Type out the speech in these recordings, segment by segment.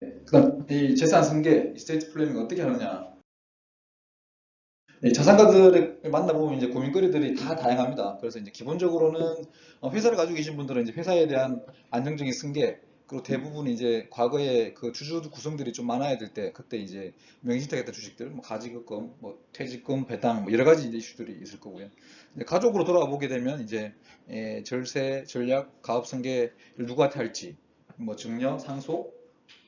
그다음 이 재산 승계, 이스테이트 플래닝 어떻게 하느냐. 이 자산가들을 만나보면 이제 고민거리들이 다 다양합니다. 그래서 이제 기본적으로는 어, 회사를 가지고 계신 분들은 이제 회사에 대한 안정적인 승계, 그리고 대부분 이제 과거에 그 주주 구성들이 좀 많아야 될 때 그때 이제 명의신탁했던 주식들, 뭐 가지급금, 뭐 퇴직금, 배당, 뭐 여러 가지 이제 이슈들이 있을 거고요. 가족으로 돌아가 보게 되면 이제 예, 절세, 전략, 가업 승계를 누구한테 할지, 뭐 증여, 상속,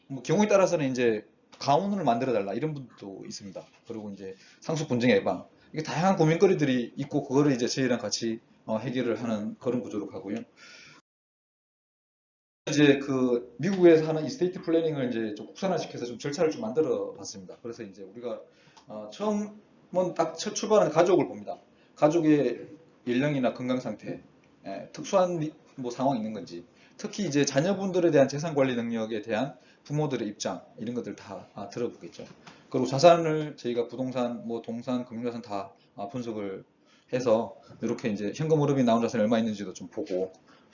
뭐 경우에 따라서는 이제 가문을 만들어 달라 이런 분도 있습니다. 그리고 이제 상속 분쟁 예방 이게 다양한 고민거리들이 있고 그거를 이제 저희랑 같이 어, 해결을 하는 그런 구조로 가고요. 이제 그 미국에서 하는 이스테이트 플래닝을 이제 좀 국산화시켜서 좀 절차를 좀 만들어 봤습니다. 그래서 이제 우리가 어, 처음은 딱 첫 출발하는 가족을 봅니다. 가족의 연령이나 건강 상태, 예, 특수한 리- 뭐 상황이 있는 건지, 특히 이제 자녀분들에 대한 재산 관리 능력에 대한 부모들의 입장 이런 것들 다 아, 들어보겠죠. 그리고 자산을 저희가 부동산, 뭐 동산, 금융자산 다 아, 분석을 해서 이렇게 이제 현금 흐름이 나온 자산이 얼마 있는지도 좀 보고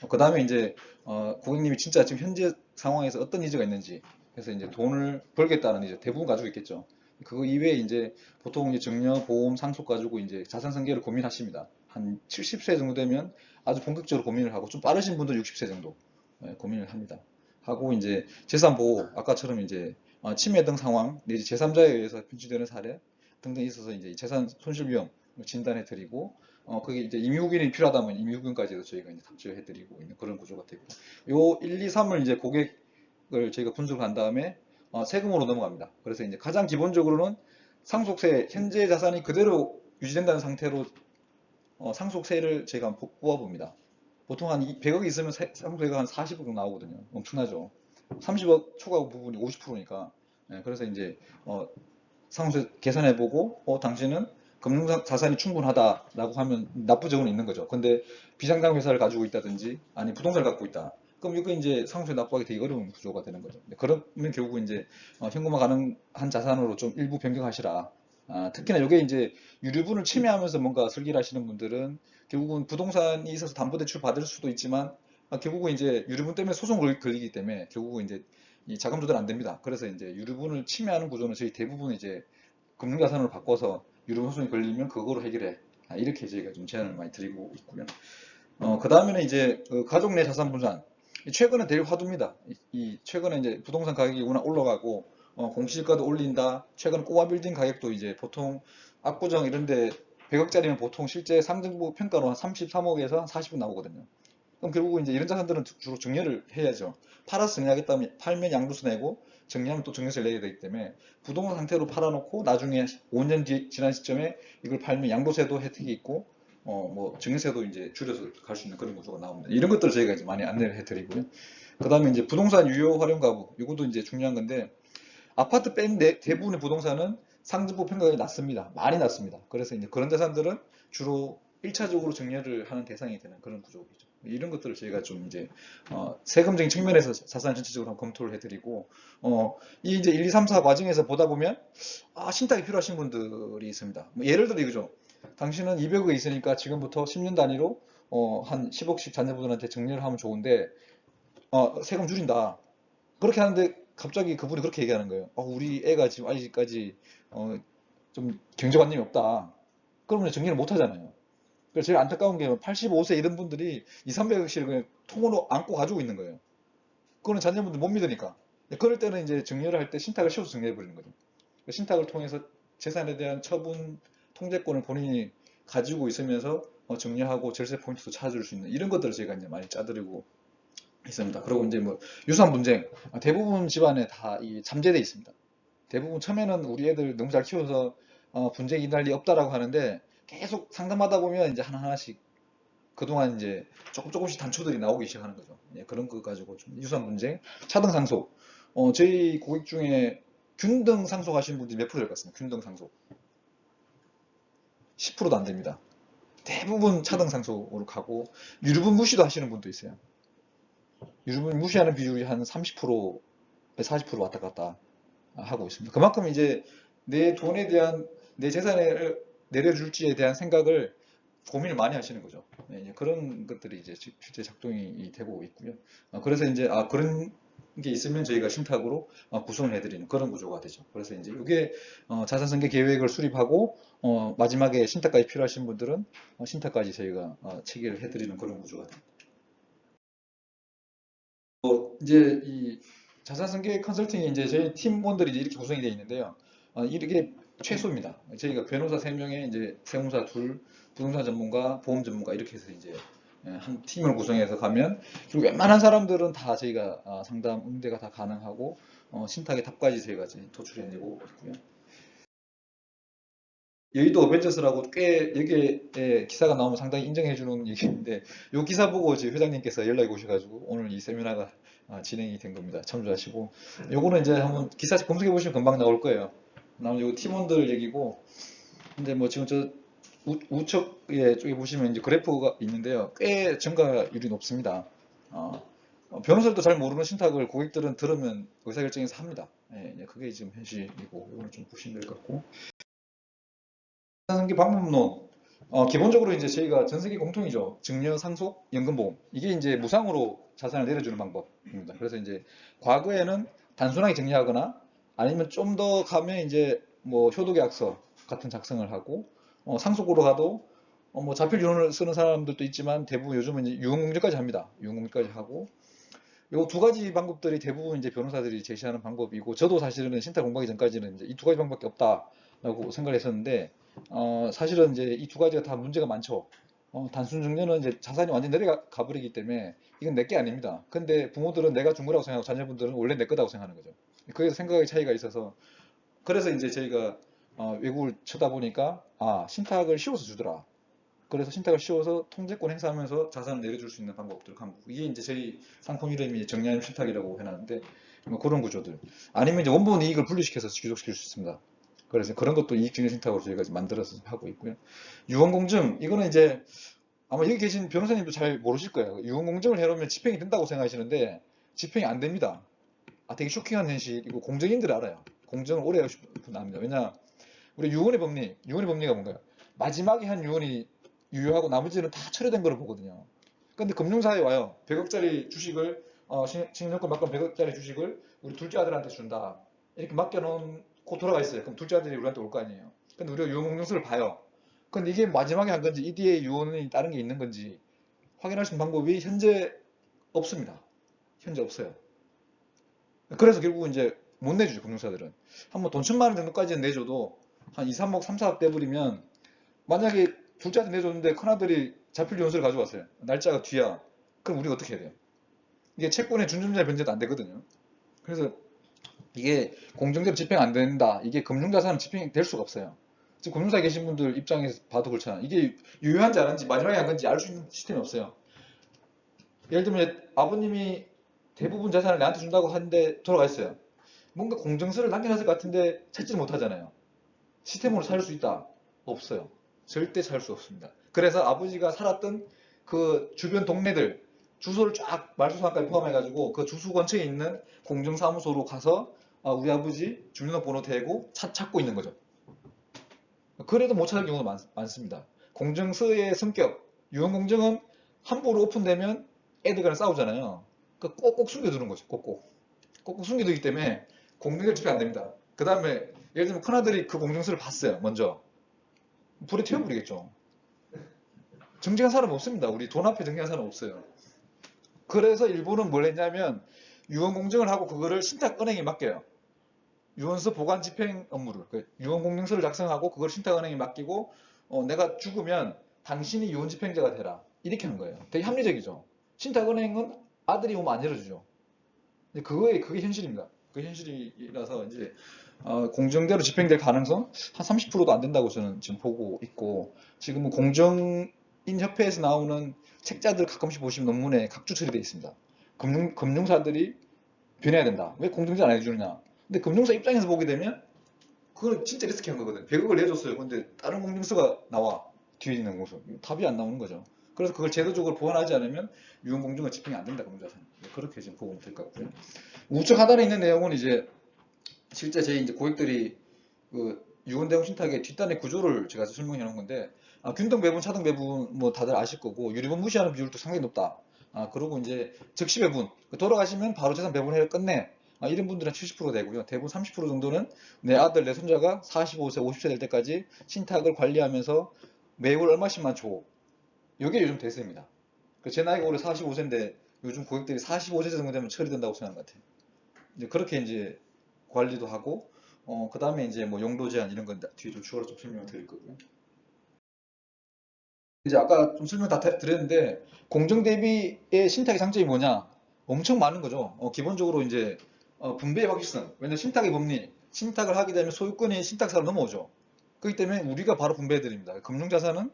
그 다음에 이제 어, 고객님이 진짜 지금 현재 상황에서 어떤 니즈가 있는지 그래서 이제 돈을 벌겠다는 이제 대부분 가지고 있겠죠. 그거 이외에 이제 보통 이제 증여, 보험, 상속 가지고 이제 자산 승계를 고민하십니다. 한 70세 정도 되면 아주 본격적으로 고민을 하고 좀 빠르신 분들 60세 정도 예, 고민을 합니다. 하고 이제 재산 보호 아까처럼 이제 어, 침해 등 상황 내지 제3자에 의해서 편취되는 사례 등등 있어서 이제 재산 손실 위험 진단해 드리고 어 그게 이제 임의후견이 필요하다면 임의후견까지도 저희가 이제 탑재해 드리고 있는 그런 구조가 되고 요 1, 2, 3을 이제 고객을 저희가 분석한 다음에 어, 세금으로 넘어갑니다. 그래서 이제 가장 기본적으로는 상속세 현재 자산이 그대로 유지된다는 상태로 어, 상속세를 제가 한번 뽑아 봅니다. 보통 한 100억이 있으면 세- 상속세가 한 40억 정도 나오거든요. 엄청나죠. 30억 초과 부분이 50%니까. 그래서 이제 어, 상속세 계산해보고 어, 당신은 금융 자산이 충분하다라고 하면 납부적은 있는 거죠. 근데 비상장 회사를 가지고 있다든지 아니 부동산을 갖고 있다. 그럼 이거 이제 상속세 납부하기 되게 어려운 구조가 되는 거죠. 그러면 결국 이제 어, 현금화 가능한 자산으로 좀 일부 변경하시라. 아, 특히나 이게 이제 유류분을 침해하면서 뭔가 설계를 하시는 분들은 결국은 부동산이 있어서 담보대출 받을 수도 있지만 아, 결국은 이제 유류분 때문에 소송 걸- 걸리기 때문에 결국은 이제 이 자금 조달 안 됩니다. 그래서 이제 유류분을 침해하는 구조는 저희 대부분 이제 금융자산으로 바꿔서 유류분 소송이 걸리면 그거로 해결해. 아, 이렇게 저희가 좀 제안을 많이 드리고 있고요. 어, 그 다음에는 이제 그 가족 내 자산 분산. 이 최근에 되게 화두입니다. 이, 이 최근에 이제 부동산 가격이 워낙 올라가고 어, 공시지가도 올린다. 최근 꼬마 빌딩 가격도 이제 보통 압구정 이런데 100억짜리면 보통 실제 상등부 평가로 한 33억에서 한 40억 나오거든요. 그럼 결국은 이제 이런 자산들은 주로 정리를 해야죠. 팔아서 정리하겠다면 팔면 양도세 내고 정리하면 또 정리세를 내야 되기 때문에 부동산 상태로 팔아놓고 나중에 5년 뒤 지난 시점에 이걸 팔면 양도세도 혜택이 있고 어 뭐 증여세도 이제 줄여서 갈 수 있는 그런 구조가 나옵니다. 이런 것들을 저희가 이제 많이 안내를 해드리고요. 그 다음에 이제 부동산 유효 활용 가부 이것도 이제 중요한 건데 아파트 뺀 대- 대부분의 부동산은 상등부 평가가 낮습니다. 많이 낮습니다. 그래서 이제 그런 자산들은 주로 1차적으로 증여를 하는 대상이 되는 그런 구조이죠. 이런 것들을 저희가 좀 이제 어, 세금적인 측면에서 자산 전체적으로 한번 검토를 해드리고 어, 이 이제 1, 2, 3, 4 과정에서 보다 보면 아, 신탁이 필요하신 분들이 있습니다. 뭐 예를 들어 이거죠. 당신은 200억이 있으니까 지금부터 10년 단위로 어, 한 10억씩 자녀분들한테 정리를 하면 좋은데 어, 세금 줄인다. 그렇게 하는데 갑자기 그분이 그렇게 얘기하는 거예요. 어, 우리 애가 지금 아직까지 어, 좀 경제관념이 없다. 그러면 정리를 못 하잖아요. 그래서 제일 안타까운 게 85세 이런 분들이 2, 300억씩을 그냥 통으로 안고 가지고 있는 거예요. 그거는 자녀분들 못 믿으니까. 그럴 때는 이제 정리를 할 때 신탁을 씌워서 정리해 버리는 거죠. 그 신탁을 통해서 재산에 대한 처분 통제권을 본인이 가지고 있으면서 어, 정리하고 절세 포인트도 찾아줄 수 있는 이런 것들을 저희가 이제 많이 짜드리고 있습니다. 그리고 이제 뭐 유산 분쟁 아, 대부분 집안에 다이 잠재돼 있습니다. 대부분 처음에는 우리 애들 너무 잘 키워서 어, 분쟁이 일어날 리 없다라고 하는데 계속 상담하다 보면 이제 하나 하나씩 그동안 이제 조금 조금씩 단초들이 나오기 시작하는 거죠. 예, 그런 거 가지고 좀 유산 분쟁, 차등 상속. 어, 저희 고객 중에 균등 상속하시는 분들이 몇 프로 될 것 같습니다. 균등 상속. 10%도 안 됩니다. 대부분 차등 상속으로 가고 유류분 무시도 하시는 분도 있어요. 유류분 무시하는 비율이 한 30%, 40% 왔다 갔다 하고 있습니다. 그만큼 이제 내 돈에 대한 내 재산을 내려줄지에 대한 생각을 고민을 많이 하시는 거죠. 예, 이제 그런 것들이 이제 지- 실제 작동이 되고 있고요. 어, 그래서 이제 아 그런 게 있으면 저희가 신탁으로 어, 구성을 해드리는 그런 구조가 되죠. 그래서 이제 이게 어, 자산승계 계획을 수립하고 어, 마지막에 신탁까지 필요하신 분들은 어, 신탁까지 저희가 어, 체계를 해드리는 그런 구조가 됩니다. 어, 이제 이 자산승계 컨설팅이 이제 저희 팀원들이 이제 이렇게 구성이 되어 있는데요. 어, 이게 최소입니다. 저희가 변호사 3명에 이제 세무사 둘, 부동산 전문가, 보험 전문가 이렇게 해서 이제 예, 한 팀을 구성해서 가면 그리고 웬만한 사람들은 다 저희가 아, 상담 응대가 다 가능하고 어, 신탁의 탑까지 저희가 도출해내고 있고요. 여의도 어벤져스라고 꽤 여기에 기사가 나오면 상당히 인정해주는 얘기인데 이 기사 보고 지금 회장님께서 연락이 오셔가지고 오늘 이 세미나가 아, 진행이 된 겁니다. 참조하시고 요거는 이제 한번 기사 검색해 보시면 금방 나올 거예요. 나머지 요 팀원들 얘기고 근데 뭐 지금 저 우, 우측에 쪽에 보시면 이제 그래프가 있는데요. 꽤 증가율이 높습니다. 어, 어, 변호사들도 잘 모르는 신탁을 고객들은 들으면 의사결정에서 합니다. 예, 예, 그게 지금 현실이고 이거는 좀 보시면 될 것 같고 상기 방법론 어, 기본적으로 이제 저희가 전 세계 공통이죠. 증여, 상속, 연금보험 이게 이제 무상으로 자산을 내려주는 방법입니다. 그래서 이제 과거에는 단순하게 증여하거나 아니면 좀 더 가면 이제 뭐 효도계약서 같은 작성을 하고 어, 상속으로 가도 어, 뭐 자필 유언을 쓰는 사람들도 있지만 대부분 요즘은 이제 유언공제까지 합니다. 유언공제까지 하고 요 두 가지 방법들이 대부분 이제 변호사들이 제시하는 방법이고 저도 사실은 신탁 공부하기 전까지는 이제 이 두 가지 방법밖에 없다라고 생각을 했었는데 어, 사실은 이제 이 두 가지가 다 문제가 많죠. 어, 단순 증여는 이제 자산이 완전 내려가 버리기 때문에 이건 내 게 아닙니다. 근데 부모들은 내가 준 거라고 생각하고 자녀분들은 원래 내 거다고 생각하는 거죠. 거기서 생각의 차이가 있어서 그래서 이제 저희가 어, 외국을 쳐다보니까 아 신탁을 씌워서 주더라. 그래서 신탁을 씌워서 통제권 행사하면서 자산을 내려줄 수 있는 방법들 강구. 이게 이제 저희 상품 이름이 정리하는 신탁이라고 해놨는데 뭐 그런 구조들. 아니면 이제 원본 이익을 분리시켜서 귀속시킬 수 있습니다. 그래서 그런 것도 이익증여 신탁으로 저희가 만들어서 하고 있고요. 유언공증 이거는 이제 아마 여기 계신 변호사님도 잘 모르실 거예요. 유언공증을 해놓으면 집행이 된다고 생각하시는데 집행이 안 됩니다. 아 되게 쇼킹한 현실이고 공정인들이 알아요. 공정을 오래 하고 싶은 분 압니다. 왜냐 우리 유언의 법리, 유언의 법리가 뭔가요? 마지막에 한 유언이 유효하고 나머지는 다 철회된 거를 보거든요. 근데 금융사에 와요. 100억짜리 주식을 어, 신용권 막건 100억짜리 주식을 우리 둘째 아들한테 준다. 이렇게 맡겨놓 고 돌아가 있어요. 그럼 둘째 아들이 우리한테 올 거 아니에요. 근데 우리가 유언공증서를 봐요. 근데 이게 마지막에 한 건지 이 뒤에 유언이 다른 게 있는 건지 확인할 수 있는 방법이 현재 없습니다. 현재 없어요. 그래서 결국 이제 못 내주죠, 금융사들은. 한번 돈 천만 원 정도까지는 내줘도 한 2, 3억, 3, 4억 돼버리면 만약에 둘째한테 내줬는데 큰아들이 자필 연수를 가져왔어요. 날짜가 뒤야. 그럼 우리가 어떻게 해야 돼요? 이게 채권의 준존자 변제도 안 되거든요. 그래서 이게 공정대로 집행 안 된다. 이게 금융자산은 집행이 될 수가 없어요. 지금 금융사에 계신 분들 입장에서 봐도 그렇잖아. 이게 유효한지 안 한지 마지막에 한 건지 알 수 있는 시스템이 없어요. 예를 들면 아버님이 대부분 자산을 나한테 준다고 하는데 돌아가 있어요. 뭔가 공정서를 남겨놨을 것 같은데 찾지를 못하잖아요. 시스템으로 찾을 수 있다? 없어요. 절대 찾을 수 없습니다. 그래서 아버지가 살았던 그 주변 동네들 주소를 쫙 말소상까지 포함해가지고 그 주소 근처에 있는 공정사무소로 가서 아, 우리 아버지 주민등록번호 대고 찾, 찾고 있는 거죠. 그래도 못 찾을 경우가 많, 많습니다. 공정서의 성격, 유언공정은 함부로 오픈되면 애들과는 싸우잖아요. 그 꼭꼭 숨겨두는 거죠. 꼭꼭. 꼭꼭 숨겨두기 때문에 공정을 집행 안 됩니다. 그 다음에 예를 들면 큰아들이 그 공정서를 봤어요. 먼저. 불에 태워버리겠죠. 정직한 사람 없습니다. 우리 돈 앞에 정직한 사람 없어요. 그래서 일본은 뭘 했냐면 유언공증을 하고 그거를 신탁은행에 맡겨요. 유언서 보관 집행 업무를 그 유언공증서를 작성하고 그걸 신탁은행에 맡기고 어, 내가 죽으면 당신이 유언 집행자가 되라 이렇게 하는 거예요. 되게 합리적이죠. 신탁은행은 아들이 오면 안 열어주죠. 근데 그거에 그게 현실입니다. 그 현실이라서 이제 어, 공정대로 집행될 가능성 한 30%도 안 된다고 저는 지금 보고 있고 지금은 공정인 협회에서 나오는 책자들 가끔씩 보시면 논문에 각주 처리되어 있습니다. 금융, 금융사들이 변해야 된다. 왜 공정제 안 해주느냐. 근데 금융사 입장에서 보게 되면 그건 진짜 리스키한 거거든. 100억을 내줬어요. 근데 다른 공증서가 나와. 뒤에 있는 모습. 답이 안 나오는 거죠. 그래서 그걸 제도적으로 보완하지 않으면 유언공증은 집행이 안 된다. 금융자산. 그렇게 지금 보면 될것 같고요. 우측 하단에 있는 내용은 이제 실제 저희 이제 고객들이 그 유언대응 신탁의 뒷단의 구조를 제가 설명해 놓은 건데 아, 균등 배분, 차등 배분 뭐 다들 아실 거고 유리분 무시하는 비율도 상당히 높다. 아, 그리고 이제 즉시 배분. 돌아가시면 바로 재산 배분해를 끝내. 아, 이런 분들은 70% 되고요. 대부분 30% 정도는 내 아들, 내 손자가 45세, 50세 될 때까지 신탁을 관리하면서 매월 얼마씩만 줘. 이게 요즘 대세입니다. 그제 나이가 올해 45세인데 요즘 고객들이 45세 정도 되면 처리된다고 생각하는 것 같아요. 이제 그렇게 이제 관리도 하고, 어, 그 다음에 이제 뭐 용도 제한 이런 건 뒤에 좀 추가로 좀 설명을 드릴 거고요. 이제 아까 좀 설명 다 드- 드렸는데 공정 대비의 신탁의 장점이 뭐냐? 엄청 많은 거죠. 어, 기본적으로 이제 어, 분배의 확실성. 왜냐면 신탁의 법리, 신탁을 하게 되면 소유권이 신탁사로 넘어오죠. 그렇기 때문에 우리가 바로 분배해 드립니다. 금융자산은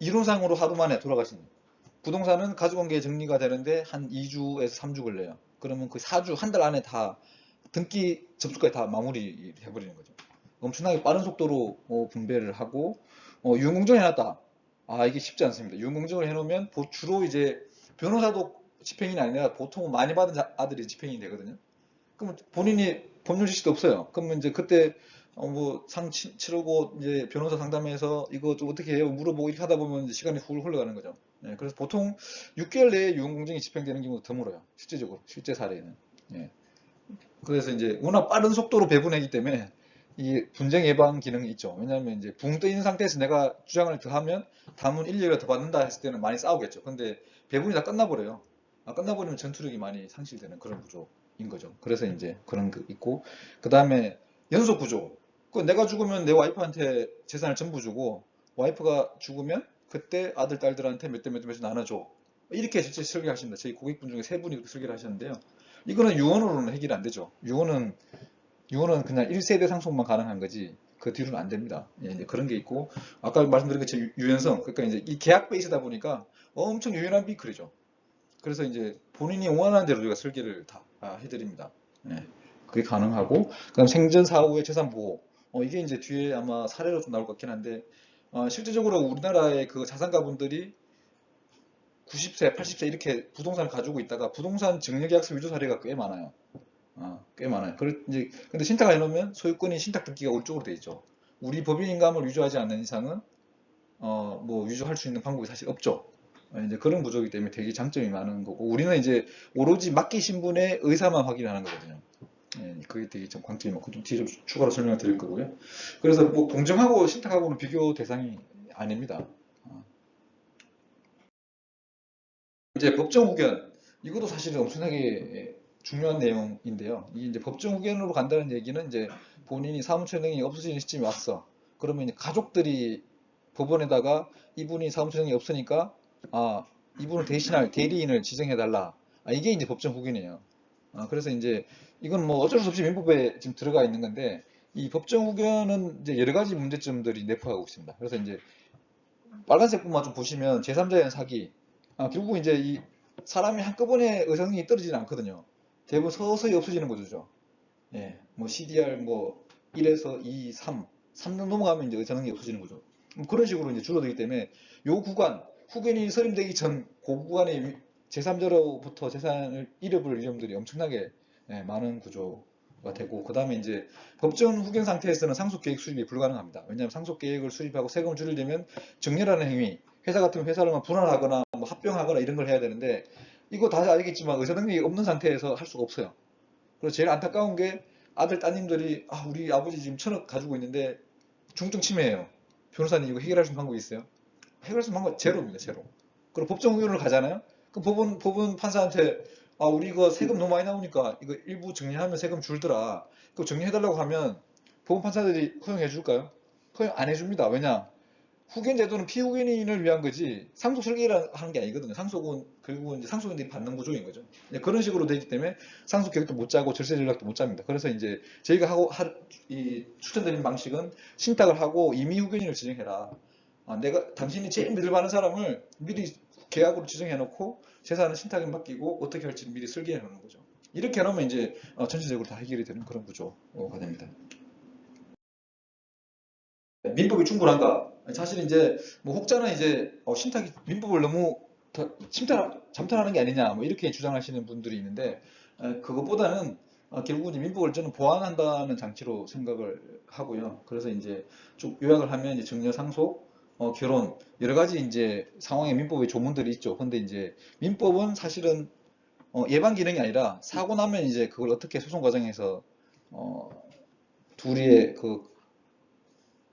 이론상으로 하루 만에 돌아가십니다. 부동산은 가족관계 정리가 되는데 한 2주에서 3주 걸려요. 그러면 그 4주, 한 달 안에 다 등기 접수까지 다 마무리 해버리는 거죠. 엄청나게 빠른 속도로 어, 분배를 하고 어, 유흥공정 해놨다. 아 이게 쉽지 않습니다. 유흥공정을 해놓으면 보- 주로 이제 변호사도 집행인이 아니라 보통 많이 받은 자- 아들이 집행인이 되거든요. 그럼 본인이 법률 지식도 없어요. 그러면 이제 그때 어, 뭐상 치르고 이제 변호사 상담해서 이거 좀 어떻게 해요? 물어보고 이렇게 하다 보면 시간이 훌 흘러가는 거죠. 예, 그래서 보통 6개월 내에 유흥공정이 집행되는 경우가 드물어요. 실제적으로 실제 사례는. 예. 그래서 이제 워낙 빠른 속도로 배분하기 때문에 이 분쟁 예방 기능이 있죠. 왜냐하면 이제 붕 떠 있는 상태에서 내가 주장을 더 하면 담은 1년을 더 받는다 했을 때는 많이 싸우겠죠. 근데 배분이 다 끝나버려요. 아, 끝나버리면 전투력이 많이 상실되는 그런 구조 인 거죠. 그래서 이제 그런 거 있고 그 다음에 연속 구조. 그 내가 죽으면 내 와이프한테 재산을 전부 주고 와이프가 죽으면 그때 아들 딸들한테 몇 대 몇 대 몇대 나눠줘. 이렇게 실제 설계 하십니다. 저희 고객분 중에 세 분이 그렇게 설계를 하셨는데요. 이거는 유언으로는 해결이 안 되죠. 유언은 유언은 그냥 1세대 상속만 가능한 거지 그 뒤로는 안 됩니다. 예, 이제 그런 게 있고 아까 말씀드린 것처럼 유- 유연성 그러니까 이제 이 계약 베이스다 보니까 엄청 유연한 비클이죠. 그래서 이제 본인이 원하는 대로 우리가 설계를 다 아, 해드립니다. 예, 그게 가능하고 그다음 생전 사후의 재산 보호 어, 이게 이제 뒤에 아마 사례로 좀 나올 것 같긴 한데 어, 실제적으로 우리나라의 그 자산가분들이 90세, 80세 이렇게 부동산을 가지고 있다가 부동산 증여계약서 위조 사례가 꽤 많아요. 아, 꽤 많아요. 그럴 이제 근데 신탁을 해놓으면 소유권이 신탁 등기가 올 쪽으로 돼 있죠. 우리 법인 인감을 위조하지 않는 이상은 어, 뭐 위조할 수 있는 방법이 사실 없죠. 어, 이제 그런 구조이기 때문에 되게 장점이 많은 거고 우리는 이제 오로지 맡기신 분의 의사만 확인하는 거거든요. 예, 그게 되게 좀 광점이 많고 좀 뒤에 좀 추가로 설명을 드릴 거고요. 그래서 뭐 공정하고 신탁하고는 비교 대상이 아닙니다. 어. 이제 법정 후견 이것도 사실은 엄청나게 중요한 내용인데요. 이 이제 법정 후견으로 간다는 얘기는 이제 본인이 사무처 능력이 없어지는 시점이 왔어. 그러면 이제 가족들이 법원에다가 이분이 사무처 능력이 없으니까 아 이분을 대신할 대리인을 지정해달라. 아, 이게 이제 법정 후견이에요. 아, 그래서 이제 이건 뭐 어쩔 수 없이 민법에 지금 들어가 있는 건데 이 법정 후견은 이제 여러 가지 문제점들이 내포하고 있습니다. 그래서 이제 빨간색 부분만 좀 보시면 제3자의 사기. 아, 결국 이제 이 사람이 한꺼번에 의사능력이 떨어지지 않거든요. 대부분 서서히 없어지는 거죠. 예, 뭐 CDR 뭐 1에서 2, 3, 3년 넘어가면 이제 의사능력이 없어지는 거죠. 뭐 그런 식으로 이제 줄어들기 때문에 요 구간, 후견이 선임되기 전그 구간에 제3자로부터 재산을 잃어버릴 위험들이 엄청나게 예, 많은 구조가 되고 그 다음에 이제 법정 후견 상태에서는 상속 계획 수립이 불가능합니다. 왜냐하면 상속 계획을 수립하고 세금을 줄이려면 정렬하는 행위, 회사 회사를 막 분할하거나 뭐 합병하거나 이런 걸 해야 되는데 이거 다 알겠지만 의사 능력이 없는 상태에서 할 수가 없어요. 그래서 제일 안타까운 게 아들 따님들이 아 우리 아버지 지금 천억 가지고 있는데 중증 치매예요. 변호사님 이거 해결할 수 있는 방법이 있어요? 해결할 수 있는 방법 제로입니다. 제로. 그리고 법정 후견을 가잖아요. 그럼 법원 법원 판사한테 아 우리 이거 세금 너무 많이 나오니까 이거 일부 정리하면 세금 줄더라. 그거 정리해달라고 하면 법원 판사들이 허용해 줄까요? 허용 안 해줍니다. 왜냐? 후견 제도는 피후견인을 위한 거지 상속 설계를 하는 게 아니거든요. 상속은 결국은 이제 상속인들이 받는 구조인 거죠. 그런 식으로 되기 때문에 상속 계획도 못 짜고 절세 전략도 못 짭니다. 그래서 이제 저희가 하고 할, 이 추천드리는 방식은 신탁을 하고 이미 후견인을 지정해라. 아, 내가 당신이 제일 믿을 만한 사람을 미리 계약으로 지정해 놓고 재산은 신탁에 맡기고 어떻게 할지 미리 설계해 놓는 거죠. 이렇게 해놓으면 이제 어, 전체적으로 다 해결이 되는 그런 구조가 됩니다. 민법이 충분한가? 사실 이제 뭐 혹자는 이제 어, 신탁이 민법을 너무 더 침탈 잠탈하는 게 아니냐 뭐 이렇게 주장하시는 분들이 있는데 에, 그것보다는 어, 결국은 이제 민법을 저는 보완한다는 장치로 생각을 하고요. 그래서 이제 쭉 요약을 하면 이제 증여 상속, 어, 결혼 여러 가지 이제 상황의 민법의 조문들이 있죠. 근데 이제 민법은 사실은 어, 예방 기능이 아니라 사고 나면 이제 그걸 어떻게 소송 과정에서 어, 둘이의 그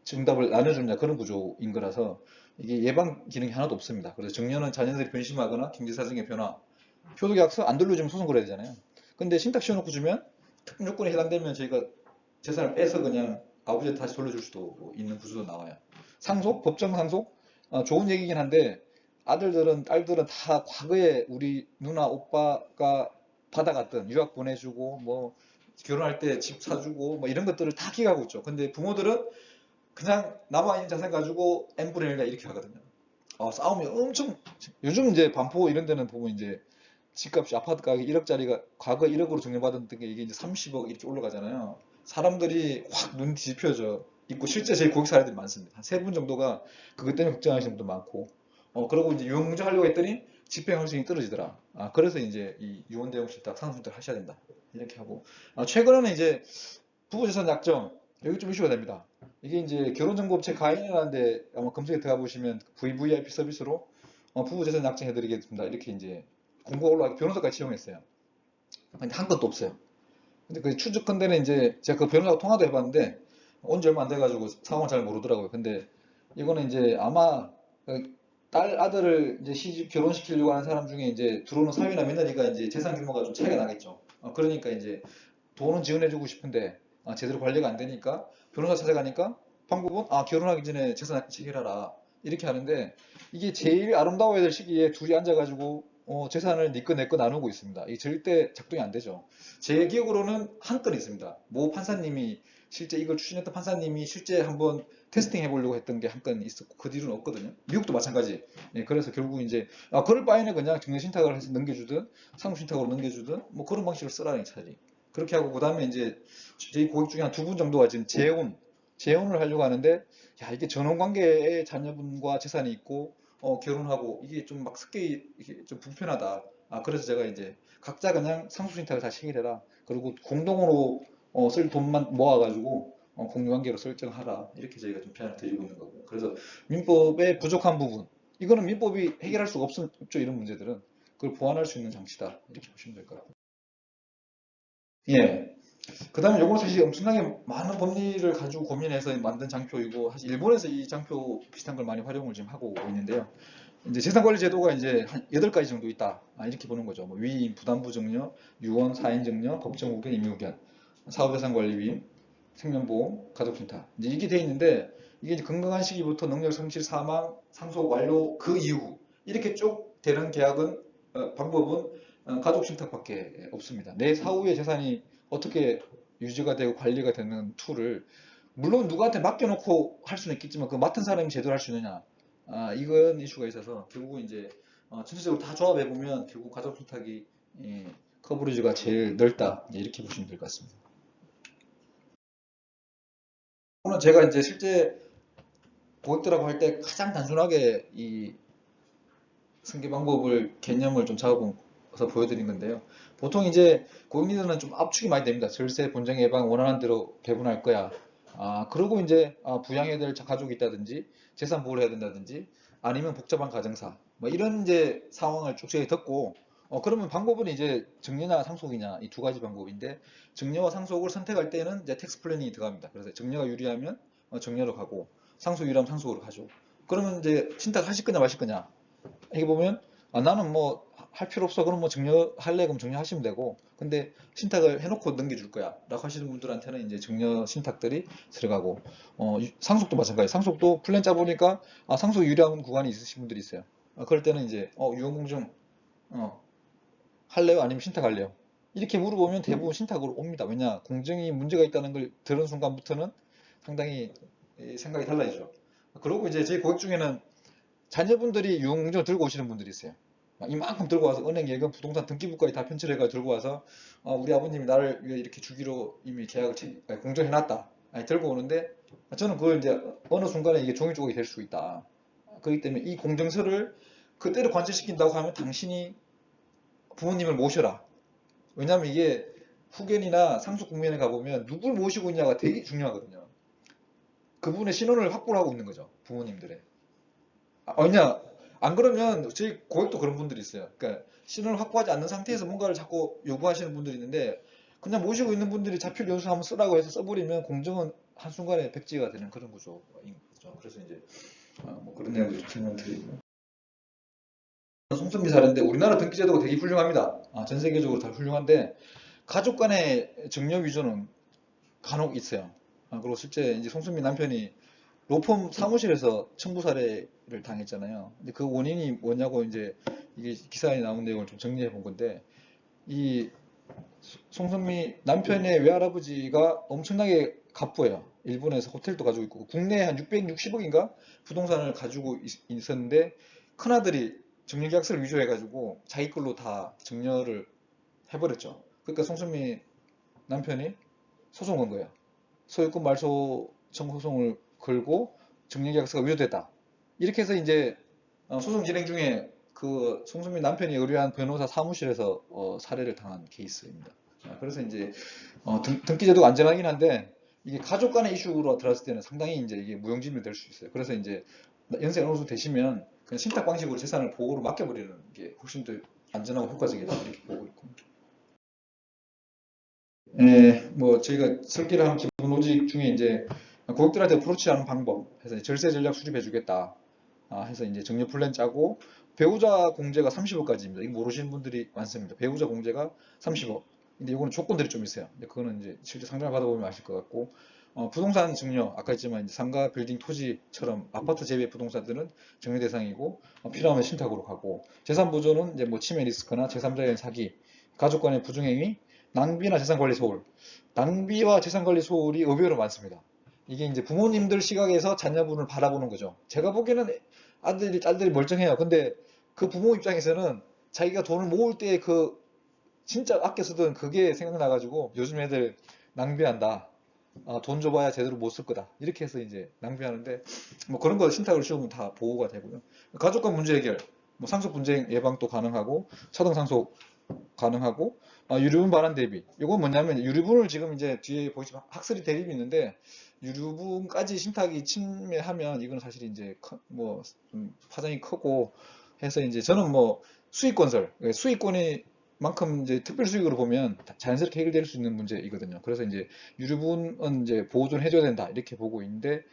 정답을 나눠주냐 그런 구조인 거라서 이게 예방 기능이 하나도 없습니다. 그래서 정년은 자녀들이 변심하거나 경제 사정의 변화, 효도계약서 안 돌려주면 소송 걸어야 되잖아요. 근데 신탁 씌워놓고 주면 특정 조건에 해당되면 저희가 재산을 빼서 그냥 아버지한테 다시 돌려줄 수도 있는 구조도 나와요. 상속, 법정 상속, 어, 좋은 얘기긴 한데 아들들은 딸들은 다 과거에 우리 누나 오빠가 받아갔던 유학 보내주고 뭐 결혼할 때 집 사주고 뭐 이런 것들을 다 기억하고 있죠. 근데 부모들은 그냥 남아 있는 자산 가지고 1다 이렇게 하거든요. 어, 싸움이 엄청 요즘 이제 반포 이런 데는 보면 이제 집값이 아파트 가격이 1억짜리가 과거 1억으로 정리받았던 게 이게 이제 30억 이렇게 올라가잖아요. 사람들이 확 눈 뒤집혀져 있고 실제 제 고객 사례들이 많습니다. 한 세 분 정도가 그것 때문에 걱정하시는 분도 많고 어 그러고 이제 유형문제 하려고 했더니 집행 활성이 떨어지더라. 아 그래서 이제 이 유언 대응 실탁 상승들 하셔야 된다 이렇게 하고 아, 최근에는 이제 부부재산 약정 여기 좀 이슈가 됩니다. 이게 이제 결혼정보업체 가인이라는데 아마 검색에 들어가 보시면 VVIP 서비스로 어, 부부재산 약정 해드리겠습니다. 이렇게 이제 공고가 올라가고 변호사까지 채용했어요. 근데 한 건도 없어요. 근데 그 추적컨대는 이제 제가 그 변호사하고 통화도 해봤는데 온 지 얼마 안 돼가지고 상황을 잘 모르더라고요. 근데 이거는 이제 아마 그딸 아들을 이제 시집 결혼시키려고 하는 사람 중에 이제 들어오는 사위나 며느리가 이제 재산 규모가 좀 차이가 나겠죠. 어, 그러니까 이제 돈은 지원해주고 싶은데 아, 제대로 관리가 안 되니까 변호사 찾아가니까 방법은 아 결혼하기 전에 재산 체결하라 이렇게 하는데 이게 제일 아름다워야 될 시기에 둘이 앉아가지고 어, 재산을 니꺼 내꺼 나누고 있습니다. 이게 절대 작동이 안 되죠. 제 기억으로는 한 건 있습니다. 모 판사님이 실제 이걸 추진했던 판사님이 실제 한번 테스팅 해보려고 했던 게 한 건 있었고 그 뒤로는 없거든요. 미국도 마찬가지. 예, 그래서 결국 이제 아 그럴 바에는 그냥 정례 신탁을 해서 넘겨주든 상속 신탁으로 넘겨주든 뭐 그런 방식을 쓰라는 차라리 그렇게 하고 그 다음에 이제 저희 고객 중에 한 두 분 정도가 지금 재혼 재혼을 하려고 하는데 야 이게 전원 관계에 자녀분과 재산이 있고 어, 결혼하고 이게 좀 막 섞여 이게 좀 불편하다. 아 그래서 제가 이제 각자 그냥 상속 신탁을 다 체결해라. 그리고 공동으로 어, 쓸 돈만 모아가지고 어, 공유관계로 설정하라 이렇게 저희가 좀 제안을 드리고 있는 거고요. 그래서 민법의 부족한 부분 이거는 민법이 해결할 수가 없, 없죠 이런 문제들은 그걸 보완할 수 있는 장치다 이렇게 보시면 될 것 같아요. 예. 그 다음에 요건 사실 엄청나게 많은 법리를 가지고 고민해서 만든 장표이고 사실 일본에서 이 장표 비슷한 걸 많이 활용을 지금 하고 있는데요. 이제 재산관리 제도가 이제 한 8가지 정도 있다. 아, 이렇게 보는 거죠. 뭐 위임, 부담부 증여, 유언, 사인 증여, 법정 우견, 임의 우견, 사업재산 관리 위임, 생명보험, 가족신탁. 이제 이게 돼 있는데 이게 건강한 시기부터 능력 성실, 사망, 상속 완료 그 이후 이렇게 쭉 되는 계약은 어, 방법은 어, 가족신탁밖에 없습니다. 내 사후의 재산이 어떻게 유지가 되고 관리가 되는 툴을 물론 누구한테 맡겨놓고 할 수는 있겠지만 그 맡은 사람이 제대로 할 수 있느냐 아, 이건 이슈가 있어서 결국은 이제 어, 전체적으로 다 조합해 보면 결국 가족신탁이 예, 커버리지가 제일 넓다 이렇게 보시면 될 것 같습니다. 오늘 제가 이제 실제 고객들하고 할 때 가장 단순하게 이 승계 방법을 개념을 좀 잡아서 보여드린 건데요. 보통 이제 고객님들은 좀 압축이 많이 됩니다. 절세, 본정 예방 원하는 대로 배분할 거야. 아 그리고 이제 아, 부양해야 될 가족이 있다든지 재산 보호를 해야 된다든지 아니면 복잡한 가정사 뭐 이런 이제 상황을 쭉 저희 듣고 어 그러면 방법은 이제 증여나 상속이냐 이 두 가지 방법인데 증여와 상속을 선택할 때는 이제 텍스 플래닝이 들어갑니다. 그래서 증여가 유리하면 어, 증여로 가고 상속 유리하면 상속으로 가죠. 그러면 이제 신탁 하실 거냐 마실 거냐? 이게 보면 아, 나는 뭐 할 필요 없어. 그럼 뭐 증여할래? 그럼 증여하시면 되고. 근데 신탁을 해놓고 넘겨줄 거야. 라고 하시는 분들한테는 이제 증여 신탁들이 들어가고 어, 유- 상속도 마찬가지. 상속도 플랜 짜보니까 아, 상속 유리한 구간이 있으신 분들이 있어요. 아, 그럴 때는 이제 어, 유언공증 어, 할래요? 아니면 신탁할래요? 이렇게 물어보면 대부분 신탁으로 옵니다. 왜냐 공증이 문제가 있다는 걸 들은 순간부터는 상당히 이 생각이 달라지죠. 그리고 이제 제 고객 중에는 자녀분들이 유언공증을 들고 오시는 분들이 있어요. 막 이만큼 들고 와서 은행 예금 부동산 등기부까지 다 편취해가 들고 와서 어, 우리 아버님이 나를 위해 이렇게 주기로 이미 계약을 공정해놨다. 아니, 들고 오는데 저는 그걸 이제 어느 순간에 이게 종이 조각이 될 수 있다. 그렇기 때문에 이 공정서를 그대로 관철시킨다고 하면 당신이 부모님을 모셔라 왜냐하면 이게 후견이나 상속 국면에 가보면 누굴 모시고 있냐가 되게 중요하거든요 그분의 신원을 확보를 하고 있는 거죠 부모님들의 아, 아니야. 안 그러면 저희 고객도 그런 분들이 있어요. 그러니까 신원을 확보하지 않는 상태에서 뭔가를 자꾸 요구하시는 분들이 있는데 그냥 모시고 있는 분들이 자필 연수 한번 쓰라고 해서 써버리면 공정은 한순간에 백지가 되는 그런 구조인 거죠. 그래서 이제 아, 뭐 그런 내용도 좀 설명드리고 송선미 사례인데 우리나라 등기제도가 되게 훌륭합니다. 아, 전 세계적으로 다 훌륭한데 가족 간의 증여 위조는 간혹 있어요. 아, 그리고 실제 이제 송선미 남편이 로펌 사무실에서 청부 살해를 당했잖아요. 근데 그 원인이 뭐냐고 이제 이게 기사에 나온 내용을 좀 정리해 본 건데 이 송선미 남편의 외할아버지가 엄청나게 갑부예요. 일본에서 호텔도 가지고 있고 국내에 한 660억인가 부동산을 가지고 있- 있었는데 큰아들이 증여계약서를 위조해가지고 자기 걸로 다 증여를 해버렸죠. 그러니까 송선미 남편이 소송 건 거예요. 소유권 말소 청구 소송을 걸고 증여계약서가 위조됐다. 이렇게 해서 이제 어, 소송 진행 중에 그 송수민 남편이 의뢰한 변호사 사무실에서 어, 살해를 당한 케이스입니다. 아, 그래서 이제 어, 등, 등기제도가 안전하긴 한데 이게 가족 간의 이슈로 들어갔을 때는 상당히 이제 이게 무용지물이 될 수 있어요. 그래서 이제 연세 어느 정도 되시면 그냥 신탁 방식으로 재산을 보호로 맡겨버리는 게 훨씬 더 안전하고 효과적이다 이렇게 보고 있고. 예, 뭐 저희가 설계를 한 기본 로직 중에 이제 고객들한테 프로치하는 방법 해서 절세 전략 수립해주겠다 아, 해서 이제 정려 플랜 짜고 배우자 공제가 30억까지입니다. 이거 모르시는 분들이 많습니다. 배우자 공제가 30억. 근데 이거는 조건들이 좀 있어요. 근데 그거는 이제 실제 상담을 받아보면 아실 것 같고 어, 부동산 증여 아까 했지만 상가 빌딩 토지처럼 아파트 제외 부동산들은 증여 대상이고 어, 필요하면 신탁으로 가고 재산 보존은 이제 뭐 치매 리스크나 제3자에 대한 사기, 가족 간의 부정행위, 낭비나 재산 관리 소홀. 낭비와 재산 관리 소홀이 의외로 많습니다. 이게 이제 부모님들 시각에서 자녀분을 바라보는 거죠. 제가 보기에는 아들이 딸들이 멀쩡해요. 근데 그 부모 입장에서는 자기가 돈을 모을 때 그 진짜 아껴 쓰던 그게 생각나가지고 요즘 애들 낭비한다. 아, 돈 줘봐야 제대로 못 쓸 거다. 이렇게 해서 이제 낭비하는데 뭐 그런 거 신탁을 씌우면 다 보호가 되고요. 가족 간 문제 해결, 뭐 상속 분쟁 예방도 가능하고 차등 상속 가능하고 아, 유류분 반환 대비. 이건 뭐냐면 유류분을 지금 이제 뒤에 보시면 학설이 대립이 있는데 유류분까지 신탁이 침해하면 이건 사실 이제 커- 뭐좀 파장이 크고 해서 이제 저는 뭐 수익 건설, 수익권이 만큼 이제 특별 수익으로 보면 다- 자연스럽게 해결될 수 있는 문제이거든요. 그래서 이제 유류분은 이제 보호 좀 해줘야 된다 이렇게 보고 있는데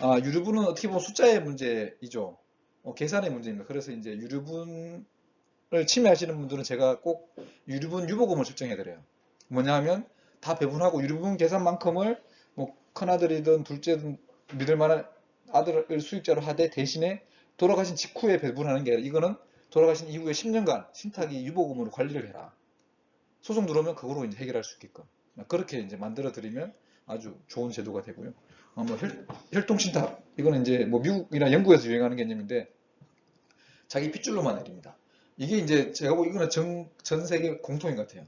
아, 유류분은 어떻게 보면 숫자의 문제이죠. 어, 계산의 문제입니다. 그래서 이제 유류분을 침해하시는 분들은 제가 꼭 유류분 유보금을 설정해 드려요. 뭐냐 하면 다 배분하고 유류분 계산만큼을 뭐 큰아들이든 둘째든 믿을 만한 아들을 수익자로 하되 대신에 돌아가신 직후에 배분하는 게 아니라 이거는 돌아가신 이후에 10년간 신탁이 유보금으로 관리를 해라. 소송 들어오면 그거로 이제 해결할 수 있게끔 그렇게 이제 만들어 드리면 아주 좋은 제도가 되고요. 어, 뭐 혈, 혈통 신탁 이거는 이제 뭐 미국이나 영국에서 유행하는 개념인데 자기 핏줄로만 내립니다. 이게 이제 제가 보기 이거는 전, 전 세계 공통인 것 같아요.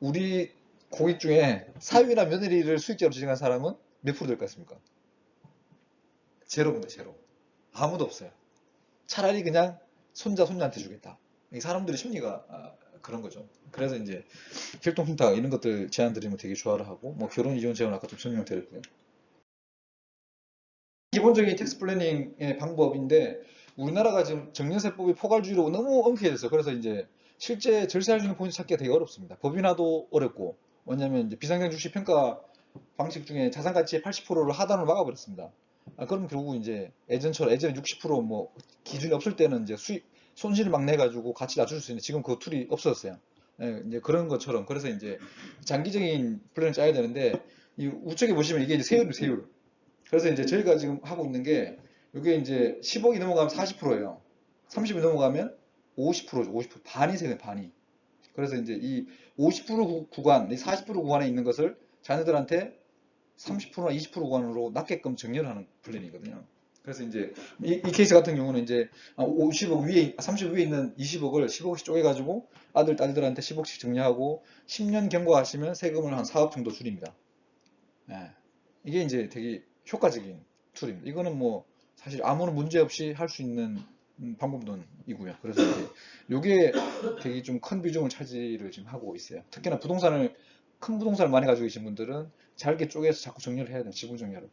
우리 고객 중에 사위나 며느리를 수익자로 지정한 사람은 몇 프로 될 것 같습니까? 제로입니다, 제로. 아무도 없어요. 차라리 그냥 손자, 손녀한테 주겠다. 이 사람들의 심리가 아, 그런 거죠. 그래서 이제 혈통 신탁 이런 것들 제안 드리면 되게 좋아를 하고, 뭐 결혼 이혼 제한 아까 좀 설명 드렸고요. 기본적인 텍스 플래닝의 방법인데 우리나라가 지금 정년세법이 포괄주의로 너무 엄격해졌어요. 그래서 이제 실제 절세할 수 있는 포인트 찾기가 되게 어렵습니다. 법인화도 어렵고 왜냐하면 비상장 주식 평가 방식 중에 자산 가치의 80%를 하단으로 막아버렸습니다. 아, 그럼 결국 이제 예전처럼 예전에 60%뭐 기준이 없을 때는 이제 수익 손실을 막 내가지고 가치 낮출 수 있는 지금 그 툴이 없어졌어요. 예, 이제 그런 것처럼 그래서 이제 장기적인 플랜을 짜야 되는데 이 우측에 보시면 이게 이제 세율 세율. 그래서 이제 저희가 지금 하고 있는 게 이게 이제 10억이 넘어가면 40%예요. 30이 넘어가면 50%죠. 50% 반이 세요 반이. 그래서 이제 이 50% 구- 구간, 이 40% 구간에 있는 것을 자녀들한테 30%나 20% 구간으로 낮게끔 정렬을 하는 플랜이거든요. 그래서 이제 이, 이 케이스 같은 경우는 이제 50억 위에, 30억 위에 있는 20억을 10억씩 쪼개가지고 아들, 딸들한테 10억씩 정리하고 10년 경과하시면 세금을 한 4억 정도 줄입니다. 예. 이게 이제 되게 효과적인 툴입니다. 이거는 뭐 사실 아무런 문제 없이 할 수 있는 음, 방법론이고요. 그래서 이게 되게 좀 큰 비중을 차지를 지금 하고 있어요. 특히나 부동산을 큰 부동산을 많이 가지고 계신 분들은 잘게 쪼개서 자꾸 정리를 해야 돼요. 지분 정리를.